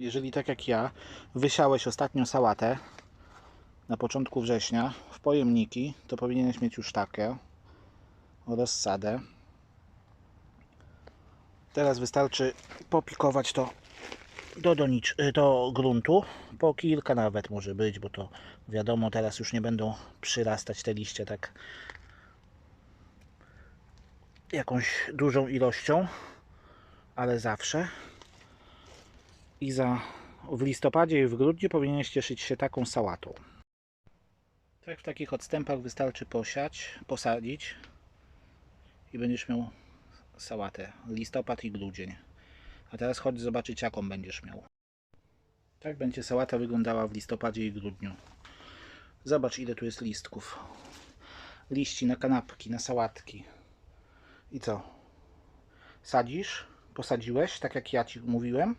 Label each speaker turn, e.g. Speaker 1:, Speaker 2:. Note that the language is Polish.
Speaker 1: jeżeli tak jak ja wysiałeś ostatnio sałatę na początku września w pojemniki, to powinieneś mieć już takie rozsadę. Teraz wystarczy popikować to do, donicz, y, do gruntu. Po kilka nawet może być, bo to wiadomo, teraz już nie będą przyrastać te liście tak jakąś dużą ilością, ale zawsze. I za w listopadzie i w grudniu powinieneś cieszyć się taką sałatą. Tak w takich odstępach wystarczy posiać, posadzić i będziesz miał sałatę. Listopad i grudzień. A teraz chodź zobaczyć jaką będziesz miał. Tak będzie sałata wyglądała w listopadzie i grudniu. Zobacz ile tu jest listków. Liści na kanapki, na sałatki. I co? Sadzisz? Posadziłeś, tak jak ja Ci mówiłem?